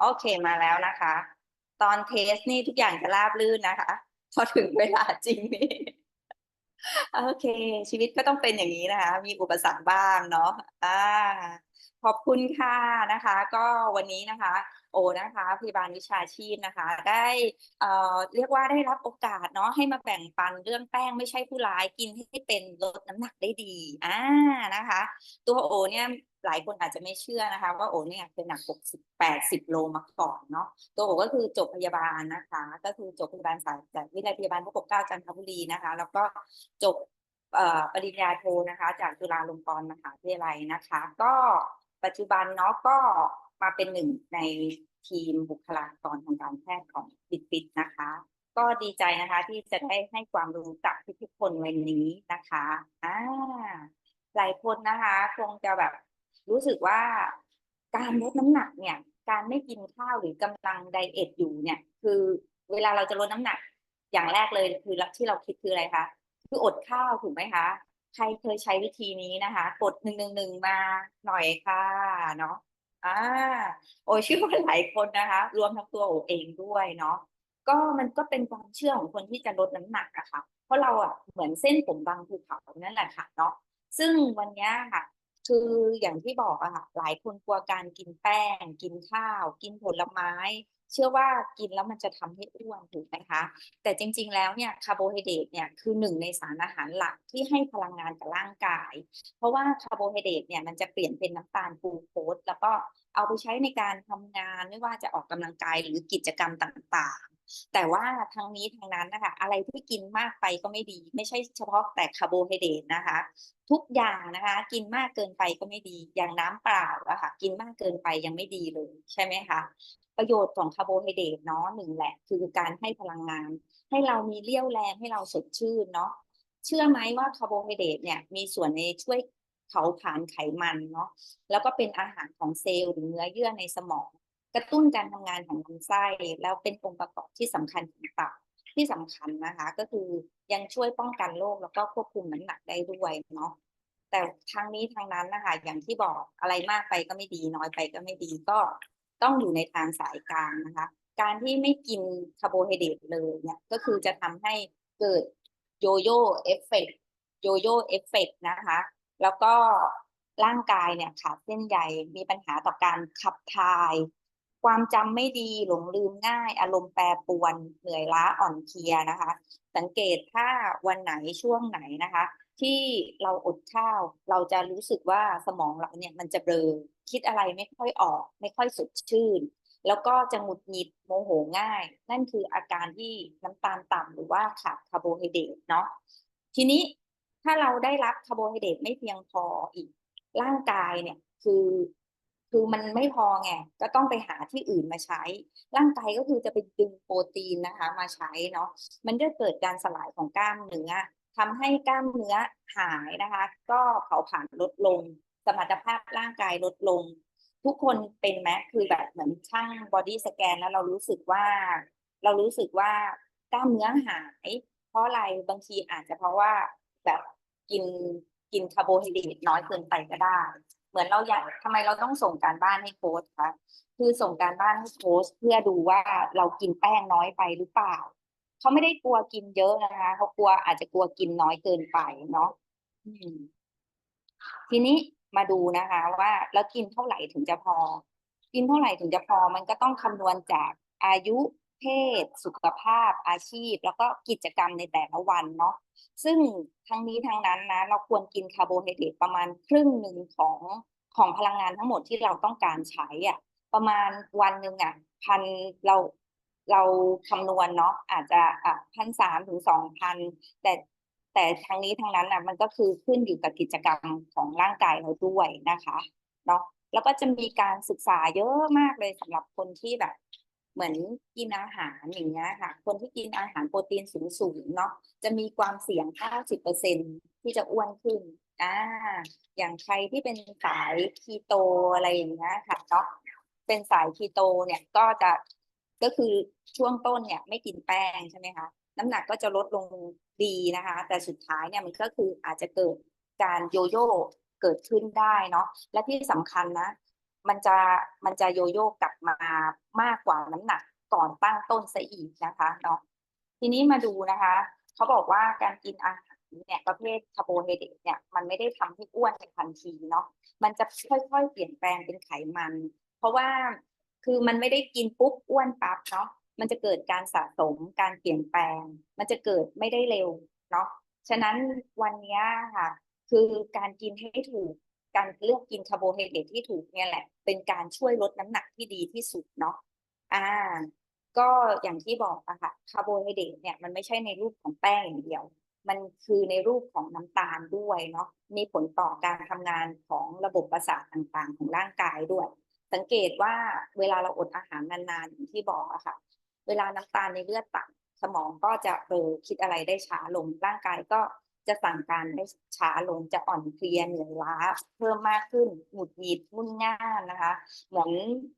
โอเคมาแล้วนะคะ ตอนเทสนี่ทุกอย่างจะราบรื่นนะคะ พอถึงเวลาจริงนี่โอเค ชีวิตก็ต้องเป็นอย่างนี้นะคะ มีอุปสรรคบ้างเนาะอ่า ขอบคุณค่ะนะคะ ก็วันนี้นะคะ โอนะคะพยาบาลวิชาชีพนะคะ ได้เอ่อเรียกว่าได้รับโอกาสเนาะให้มาแบ่งปันเรื่องแป้งไม่ใช่ผู้ร้ายกินให้เป็นลดน้ำหนักได้ดีอ่านะคะ ตัวโอเนี่ยหลายคนอาจจะไม่เชื่อนะคะ ว่าโอเนี่ยเป็นหนัก 60 80 โลมาก่อนเนาะตัวโอก็คือจบพยาบาลนะคะ ก็คือจบพยาบาลสายจากวิทยาพยาบาลพระปกเกล้าจันทบุรีนะคะ แล้วก็จบ ปริญญาโทนะคะ จากจุฬาลงกรณ์มหาวิทยาลัยนะคะ ก็ปัจจุบันเนาะก็มาเป็นหนึ่งในทีมบุคลากรทางการแพทย์ของปิดปิดนะคะ ก็ดีใจนะคะที่จะได้ให้ความรู้กับทุกๆคนวันนี้นะคะอ่าหลายคนนะคะคงจะแบบรู้สึกว่าการลดน้ำหนักเนี่ย การไม่กินข้าวหรือกำลังไดเอทอยู่เนี่ย คือเวลาเราจะลดน้ำหนัก อย่างแรกเลยคือที่เราคิดคืออะไรคะ คืออดข้าวถูกไหมคะ ใครเคยใช้วิธีนี้นะคะ กดหนึ่งหนึ่งหนึ่งมาหน่อยค่ะเนาะอ่าโอ้ยเชื่อว่าหลายคนนะคะ รวมทั้งตัวโอเองด้วยเนาะก็มันก็เป็นความเชื่อของคนที่จะลดน้ำหนักอะค่ะ เพราะเราอะเหมือนเส้นผมบางภูเขานั่นแหละค่ะเนาะซึ่งวันนี้ค่ะ คืออย่างที่บอกอะค่ะ หลายคนกลัวการกินแป้ง กินข้าว กินผลไม้ เชื่อว่ากินแล้วมันจะทำให้อ้วนถูกไหมคะ แต่จริงๆแล้วเนี่ยคาร์โบไฮเดรตเนี่ยคือหนึ่งในสารอาหารหลักที่ให้พลังงานกับร่างกาย เพราะว่าคาร์โบไฮเดรตเนี่ยมันจะเปลี่ยนเป็นน้ำตาลกลูโคสแล้วก็เอาไปใช้ในการทำงานไม่ว่าจะออกกำลังกายหรือกิจกรรมต่างๆ แต่ว่าทางนี้ทางนั้นนะคะ อะไรที่กินมากไปก็ไม่ดี ไม่ใช่เฉพาะแต่คาร์โบไฮเดรตนะคะ ทุกอย่างนะคะ กินมากเกินไปก็ไม่ดี อย่างน้ำเปล่าอะค่ะ กินมากเกินไปยังไม่ดีเลยใช่ไหมคะประโยชน์ของคาร์โบไฮเดรตเนาะหนึ่งแหละ คือการให้พลังงาน ให้เรามีเรี่ยวแรงให้เราสดชื่นเนาะเชื่อไหมว่าคาร์โบไฮเดรตเนี่ยมีส่วนในช่วยเผาผลาญไขมันเนาะแล้วก็เป็นอาหารของเซลล์หรือเนื้อเยื่อในสมอง กระตุ้นการทำงานของลำไส้แล้วเป็นองค์ประกอบที่สำคัญของตับที่สำคัญนะคะ ก็คือยังช่วยป้องกันโรคแล้วก็ควบคุมน้ำหนักได้ด้วยเนาะแต่ทางนี้ทางนั้นนะคะอย่างที่บอกอะไรมากไปก็ไม่ดีน้อยไปก็ไม่ดีก็ต้องอยู่ในทางสายกลางนะคะ การที่ไม่กินคาร์โบไฮเดรตเลยเนี่ยก็คือจะทำให้เกิดโยโย่เอฟเฟกโยโย่เอฟเฟกนะคะ แล้วก็ร่างกายเนี่ยขาดเส้นใยมีปัญหาต่อการขับถ่าย ความจำไม่ดีหลงลืมง่าย อารมณ์แปรปรวนเหนื่อยล้าอ่อนเพลียนะคะ สังเกตถ้าวันไหนช่วงไหนนะคะ ที่เราอดข้าวเราจะรู้สึกว่าสมองเราเนี่ยมันจะเบลอคิดอะไรไม่ค่อยออก ไม่ค่อยสดชื่น แล้วก็จะหงุดหงิดโมโหง่าย นั่นคืออาการที่น้ำตาลต่ำหรือว่าขาดคาร์โบไฮเดรตเนาะทีนี้ถ้าเราได้รับคาร์โบไฮเดรตไม่เพียงพออีกร่างกายเนี่ยคือ คือมันไม่พอไงก็ต้องไปหาที่อื่นมาใช้ ร่างกายก็คือจะไปดึงโปรตีนนะคะ มาใช้เนาะมันจะเกิดการสลายของกล้ามเนื้อทำให้กล้ามเนื้อหายนะคะ ก็เผาผลาญลดลง สมรรถภาพร่างกายลดลง ทุกคนเป็นไหมคือแบบเหมือนช่างบอดี้สแกนแล้วเรารู้สึกว่า เรารู้สึกว่ากล้ามเนื้อหาย เพราะอะไรบางทีอาจจะเพราะว่าแบบกินกินคาร์โบไฮเดรตน้อยเกินไปก็ได้ เหมือนเราอยากทำไมเราต้องส่งการบ้านให้โค้ชคะคือส่งการบ้านให้โค้ชเพื่อดูว่าเรากินแป้งน้อยไปหรือเปล่าเขาไม่ได้กลัวกินเยอะนะคะเขากลัวอาจจะกลัวกินน้อยเกินไปเนาะทีนี้มาดูนะคะ ว่าแล้วกินเท่าไหร่ถึงจะพอ กินเท่าไหร่ถึงจะพอ มันก็ต้องคำนวณจากอายุ เพศ สุขภาพอาชีพ แล้วก็กิจกรรมในแต่ละวันเนาะซึ่งทั้งนี้ทั้งนั้นนะเราควรกินคาร์โบไฮเดรตประมาณครึ่งหนึ่งของของพลังงานทั้งหมดที่เราต้องการใช้อะประมาณวันหนึ่งอะพันเราเราคำนวณเนาะอาจจะอะพันสามถึงสองพันแต่แต่ทางนี้ทางนั้นอะมันก็คือขึ้นอยู่กับกิจกรรมของร่างกายเราด้วยนะคะเนาะแล้วก็จะมีการศึกษาเยอะมากเลยสำหรับคนที่แบบ เหมือนกินอาหารอย่างเงี้ยค่ะ คนที่กินอาหารโปรตีนสูงๆเนาะจะมีความเสี่ยง 90%ที่จะอ้วนขึ้นอ่าอย่างใครที่เป็นสายคีโตอะไรอย่างเงี้ยค่ะเนาะเป็นสายคีโตเนี่ยก็จะก็คือช่วงต้นเนี่ยไม่กินแป้งใช่ไหมคะน้ำหนักก็จะลดลงดีนะคะ แต่สุดท้ายเนี่ยมันก็คืออาจจะเกิดการโยโย่เกิดขึ้นได้เนาะและที่สำคัญนะ มันจะมันจะโยโย่กลับมามากกว่าน้ำหนักก่อนตั้งต้นซะอีกนะคะเนาะทีนี้มาดูนะคะเขาบอกว่าการกินอาหารเนี่ยประเภทคาร์โบไฮเดรตเนี่ยมันไม่ได้ทำให้อ้วนในทันทีเนาะมันจะค่อยๆ เปลี่ยนแปลงเป็นไขมัน เพราะว่าคือมันไม่ได้กินปุ๊บอ้วนปั๊บเนาะมันจะเกิดการสะสมการเปลี่ยนแปลง มันจะเกิดไม่ได้เร็วเนาะฉะนั้นวันนี้ค่ะ คือการกินให้ถูก การเลือกกินคาร์โบไฮเดรตที่ถูกเนี่ยแหละ เป็นการช่วยลดน้ำหนักที่ดีที่สุดเนาะอ่า ก็อย่างที่บอกอะค่ะคาร์โบไฮเดรตเนี่ยมันไม่ใช่ในรูปของแป้งอย่างเดียว มันคือในรูปของน้ำตาลด้วยเนาะมีผลต่อการทำงานของระบบประสาทต่างๆ ของร่างกายด้วย สังเกตว่าเวลาเราอดอาหารนานๆอย่างที่บอกอะค่ะ เวลาน้ำตาลในเลือดต่ำสมองก็จะเออคิดอะไรได้ช้าลงร่างกายก็ จะสั่งการได้ช้าลงจะอ่อนเพลียเหนื่อยล้าเพิ่มมากขึ้นหงุดหงิดงุ่นง่านนะคะเหมือน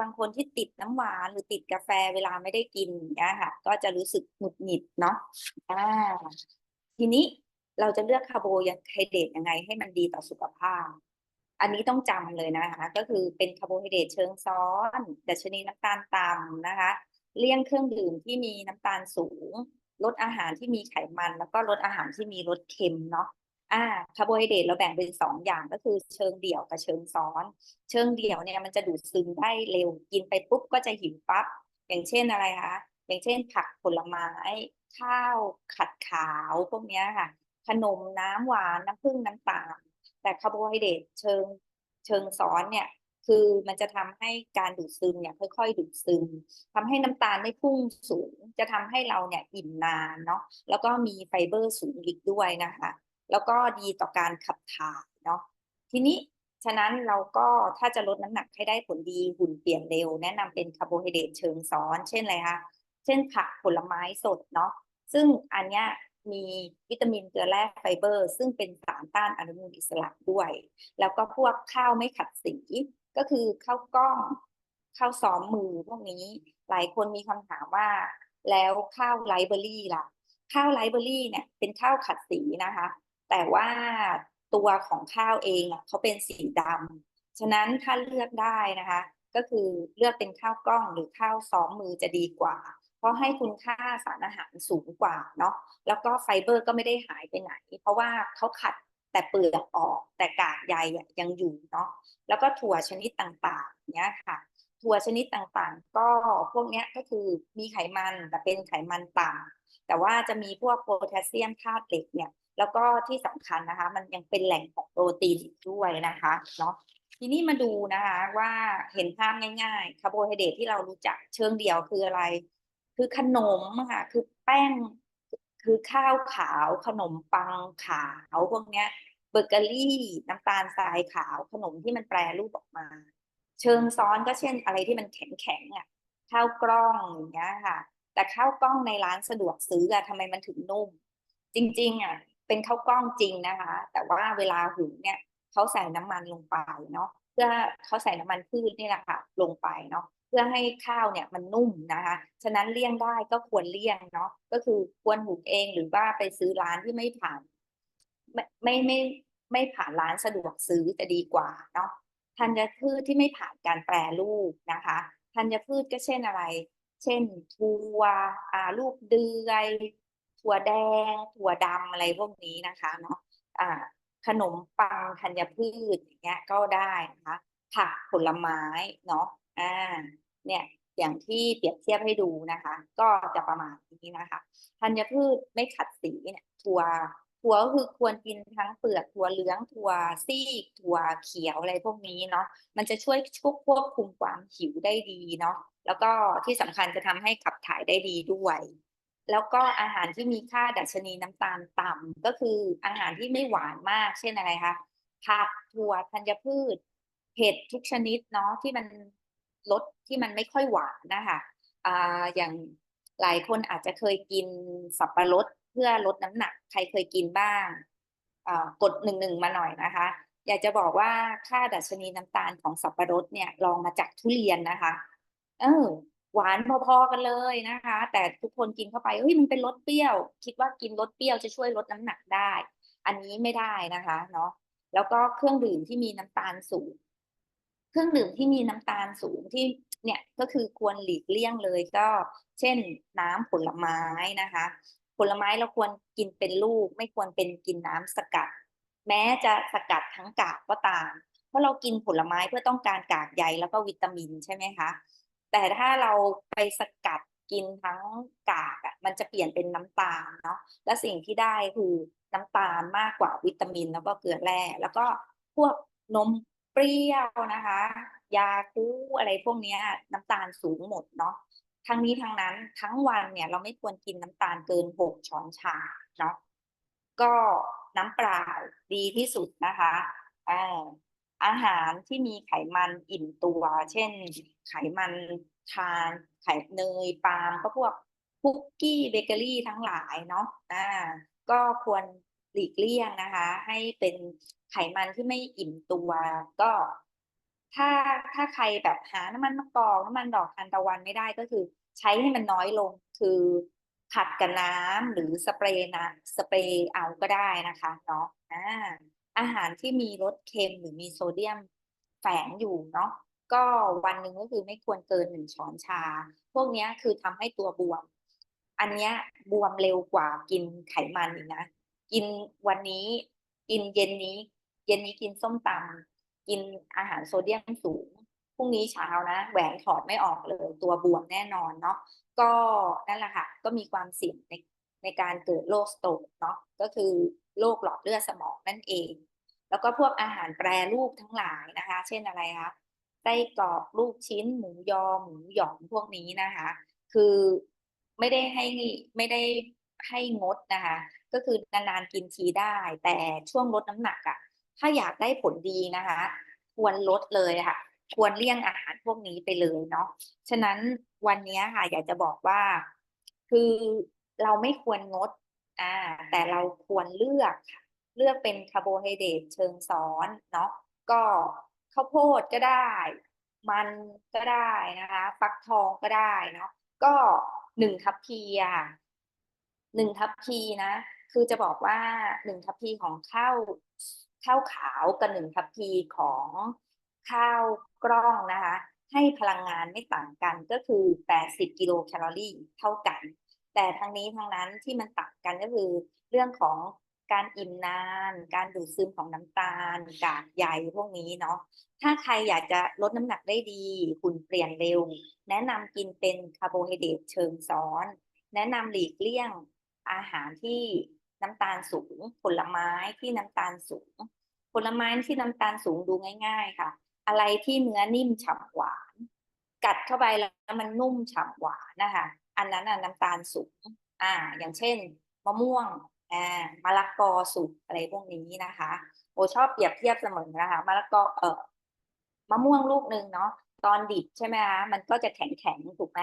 บางคนที่ติดน้ำหวานหรือติดกาแฟเวลาไม่ได้กินอย่างเงี้ยค่ะก็จะรู้สึกหงุดหงิดเนาะอ่าทีนี้เราจะเลือกคาร์โบไฮเดรตยังไงให้มันดีต่อสุขภาพ อันนี้ต้องจำเลยนะคะ ก็คือเป็นคาร์โบไฮเดรตเชิงซ้อนดัชนีน้ำตาลต่ำนะคะ เลี่ยงเครื่องดื่มที่มีน้ำตาลสูง ลดอาหารที่มีไขมัน แล้วก็ลดอาหารที่มีรสเค็มเนาะอ่าคาร์โบไฮเดรตเราแบ่งเป็นสองอย่างก็คือเชิงเดี่ยวกับเชิงซ้อน เชิงเดี่ยวเนี่ยมันจะดูดซึมได้เร็วกินไปปุ๊บก็จะหิวปั๊บอย่างเช่นอะไรคะอย่างเช่นผักผลไม้ข้าวขัดขาวพวกเนี้ยค่ะ ขนมน้ำหวานน้ำผึ้งน้ำตาลแต่คาร์โบไฮเดรตเชิงเชิงซ้อนเนี่ย คือมันจะทำให้การดูดซึมเนี่ยค่อยๆดูดซึมทำให้น้ำตาลไม่พุ่งสูง จะทำให้เราเนี่ยอิ่มนานเนาะแล้วก็มีไฟเบอร์สูงอีกด้วยนะคะ แล้วก็ดีต่อการขับถ่ายเนาะทีนี้ฉะนั้นเราก็ถ้าจะลดน้ำหนักให้ได้ผลดีหุ่นเปลี่ยนเร็ว แนะนำเป็นคาร์โบไฮเดรตเชิงซ้อน เช่นอะไรคะเช่นผักผลไม้สดเนาะซึ่งอันเนี้ยมีวิตามินเกลือแร่ไฟเบอร์ ซึ่งเป็นสารต้านอนุมูลอิสระด้วย แล้วก็พวกข้าวไม่ขัดสี ก็คือข้าวกล้องข้าวซ้อมมือพวกนี้หลายคนมีคำถามว่า แล้วข้าวไรเบอรี่ล่ะ ข้าวไรเบอรี่เนี่ยเป็นข้าวขัดสีนะคะ แต่ว่าตัวของข้าวเองอะเขาเป็นสีดำฉะนั้นถ้าเลือกได้นะคะ ก็คือเลือกเป็นข้าวกล้องหรือข้าวซ้อมมือจะดีกว่า เพราะให้คุณค่าสารอาหารสูงกว่าเนาะแล้วก็ไฟเบอร์ก็ไม่ได้หายไปไหน เพราะว่าเขาขัด แต่เปลือกออกแต่กากใยยังอยู่เนาะแล้วก็ถั่วชนิดต่างๆเนี้ยค่ะ ถั่วชนิดต่างๆ ก็พวกเนี้ยก็คือมีไขมันแต่เป็นไขมันต่ำแต่ว่าจะมีพวกโพแทสเซียมธาตุเหล็กเนี่ยแล้วก็ที่สำคัญนะคะ มันยังเป็นแหล่งของโปรตีนด้วยนะคะเนาะทีนี้มาดูนะคะว่าเห็นภาพง่ายๆคาร์โบไฮเดรตที่เรารู้จักเชิงเดียวคืออะไร คือขนมค่ะคือแป้งคือข้าวขาวขนมปังขาวพวกเนี้ย เบเกอรี่น้ำตาลทรายขาวขนมที่มันแปรรูปออกมา เชิงซ้อนก็เช่นอะไรที่มันแข็งแข็งอะข้าวกล้องอย่างเงี้ยค่ะ แต่ข้าวกล้องในร้านสะดวกซื้ออะทำไมมันถึงนุ่ม จริงๆอะเป็นข้าวกล้องจริงนะคะ แต่ว่าเวลาหุงเนี่ยเขาใส่น้ำมันลงไปเนาะเพื่อเขาใส่น้ำมันพืชนี่แหละค่ะ ลงไปเนาะเพื่อให้ข้าวเนี่ยมันนุ่มนะคะ ฉะนั้นเลี่ยงได้ก็ควรเลี่ยงเนาะก็คือควรหุงเองหรือว่าไปซื้อร้านที่ไม่ผ่าน ไม่ไม่ไม่ ไม่ผ่านร้านสะดวกซื้อจะดีกว่าเนาะธัญพืชที่ไม่ผ่านการแปรรูปนะคะธัญพืชก็เช่นอะไร เช่นถั่วอ่าลูกเดือยถั่วแดง ถั่วดำอะไรพวกนี้นะคะเนาะอ่าขนมปังธัญพืชอย่างเงี้ยก็ได้นะคะผักผลไม้เนาะอ่าเนี่ยอย่างที่เปรียบเทียบให้ดูนะคะ ก็จะประมาณนี้นะคะธัญพืชไม่ขัดสีเนี่ยถั่ว ถั่วก็คือควรกินทั้งเปลือกถั่วเหลืองถั่วซีกถั่วเขียวอะไรพวกนี้เนาะมันจะช่วยควบควบคุมความหิวได้ดีเนาะแล้วก็ที่สำคัญจะทำให้ขับถ่ายได้ดีด้วย แล้วก็อาหารที่มีค่าดัชนีน้ำตาลต่ำก็คืออาหารที่ไม่หวานมาก เช่นอะไรคะผักถั่วธัญพืชเผ็ดทุกชนิดเนาะที่มันรสที่มันไม่ค่อยหวานนะคะอ่าอย่างหลายคนอาจจะเคยกินสับปะรด เพื่อลดน้ำหนัก ใครเคยกินบ้างกดหนึ่งหนึ่งมาหน่อยนะคะ อยากจะบอกว่าค่าดัชนีน้ำตาลของสับปะรดเนี่ยลองมาจากทุเรียนนะคะ เออหวานพอๆกันเลยนะคะ แต่ทุกคนกินเข้าไปเฮ้ยมันเป็นรสเปรี้ยว คิดว่ากินรสเปรี้ยวจะช่วยลดน้ำหนักได้ อันนี้ไม่ได้นะคะเนาะแล้วก็เครื่องดื่มที่มีน้ำตาลสูง เครื่องดื่มที่มีน้ำตาลสูงที่เนี่ยก็คือควรหลีกเลี่ยงเลยก็ เช่นน้ำผลไม้นะคะ ผลไม้เราควรกินเป็นลูก ไม่ควรเป็นกินน้ำสกัด แม้จะสกัดทั้งกากก็ตาม เพราะเรากินผลไม้เพื่อต้องการกากใยแล้วก็วิตามินใช่ไหมคะ แต่ถ้าเราไปสกัดกินทั้งกากอะมันจะเปลี่ยนเป็นน้ำตาลเนาะและสิ่งที่ได้คือน้ำตาลมากกว่าวิตามินแล้วก็เกลือแร่แล้วก็พวกนมเปรี้ยวนะคะ ยาคูอะไรพวกนี้น้ำตาลสูงหมดเนาะ ทั้งนี้ทั้งนั้นทั้งวันเนี่ยเราไม่ควรกินน้ำตาลเกินหกช้อนชาเนาะก็น้ำเปล่าดีที่สุดนะคะอาอาหารที่มีไขมันอิ่มตัว เช่น ไขมันทานไข่เนยปาล์มก็พวกคุกกี้เบเกอรี่ทั้งหลายเนาะอ่าก็ควรหลีกเลี่ยงนะคะ ให้เป็นไขมันที่ไม่อิ่มตัว ก็ ถ้าถ้าใครแบบหาน้ำมันมะกอกน้ำมันดอกทานตะวันไม่ได้ก็คือ ใช้ให้มันน้อยลงคือผัดกับน้ำหรือสเปรย์นะสเปรย์เอาก็ได้นะคะเนาะอ่าอาหารที่มีรสเค็มหรือมีโซเดียมแฝงอยู่เนาะก็วันหนึ่งก็คือไม่ควรเกินหนึ่งช้อนชา พวกนี้คือทำให้ตัวบวม อันนี้บวมเร็วกว่ากินไขมันอีกนะ กินวันนี้ กินเย็นนี้ เย็นนี้กินส้มตำ กินอาหารโซเดียมสูงพรุ่งนี้เช้านะแหวนถอดไม่ออกเลยตัวบวมแน่นอนเนาะก็นั่นแหละค่ะก็มีความเสี่ยงในในการเกิดโรคสโตรกเนาะก็คือโรคหลอดเลือดสมองนั่นเอง แล้วก็พวกอาหารแปรรูปทั้งหลายนะคะ เช่นอะไรคะไส้กรอกลูกชิ้น หมูยอหมูหยองพวกนี้นะคะ คือไม่ได้ให้ไม่ได้ให้งดนะคะ ก็คือนานๆกินทีได้ แต่ช่วงลดน้ำหนักอะ่ะ ถ้าอยากได้ผลดีนะคะ ควรลดเลยค่ะ ควรเลี่ยงอาหารพวกนี้ไปเลยเนาะฉะนั้นวันนี้ค่ะ อยากจะบอกว่า คือเราไม่ควรงดอ่าแต่เราควรเลือก เลือกเป็นคาร์โบไฮเดรตเชิงซ้อนเนาะก็ข้าวโพดก็ได้ มันก็ได้นะคะ ฟักทองก็ได้เนาะก็หนึ่งทัพพีอะหนึ่งทัพพีนะ คือจะบอกว่าหนึ่งทัพพีของข้าว ข้าวขาวกับหนึ่งทัพพีของข้าวกล้องนะคะ ให้พลังงานไม่ต่างกันก็คือ 80 กิโลแคลอรี่เท่ากัน แต่ทั้งนี้ทั้งนั้นที่มันต่างกันก็คือเรื่องของการอิ่มนาน การดูดซึมของน้ำตาล กากใยพวกนี้เนาะ ถ้าใครอยากจะลดน้ำหนักได้ดีหุ่นเปลี่ยนเร็ว แนะนำกินเป็นคาร์โบไฮเดรตเชิงซ้อน แนะนำหลีกเลี่ยงอาหารที่ น้ำตาลสูง ผลไม้ที่น้ำตาลสูง ผลไม้ที่น้ำตาลสูงดูง่าย ๆ ค่ะ อะไรที่เนื้อนิ่มฉ่ำหวาน กัดเข้าไปแล้วมันนุ่มฉ่ำหวานนะคะอันนั้นน่ะน้ำตาลสูง อ่า อย่างเช่น มะม่วงอ่ามะละกอสุกอะไรพวกนี้นะคะโอชอบเปรียบเทียบเสมอนะคะมะละกอเออมะม่วงลูกหนึ่งเนาะตอนดิบใช่ไหมคะมันก็จะแข็งแข็งถูกไหม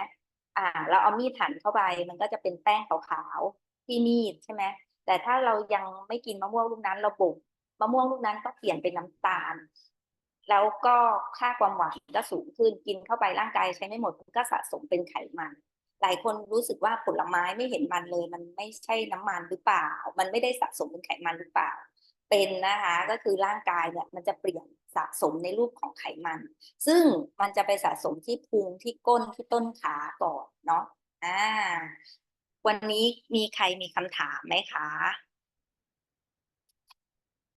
อ่า เราเอามีดหั่นเข้าไป มันก็จะเป็นแป้งขาวๆที่มีดใช่ไหม แต่ถ้าเรายังไม่กินมะม่วงลูกนั้น เราบ่มมะม่วงลูกนั้นก็เปลี่ยนเป็นน้ำตาล แล้วก็ค่าความหวานก็สูงขึ้นกินเข้าไปร่างกายใช้ไม่หมดก็สะสมเป็นไขมัน หลายคนรู้สึกว่าผลไม้ไม่เห็นมันเลย มันไม่ใช่น้ำมันหรือเปล่า มันไม่ได้สะสมเป็นไขมันหรือเปล่า เป็นนะคะก็คือร่างกายเนี่ยมันจะเปลี่ยนสะสมในรูปของไขมัน ซึ่งมันจะไปสะสมที่พุงที่ก้นที่ต้นขาก่อนเนาะอ่า วันนี้มีใครมีคำถามไหมคะ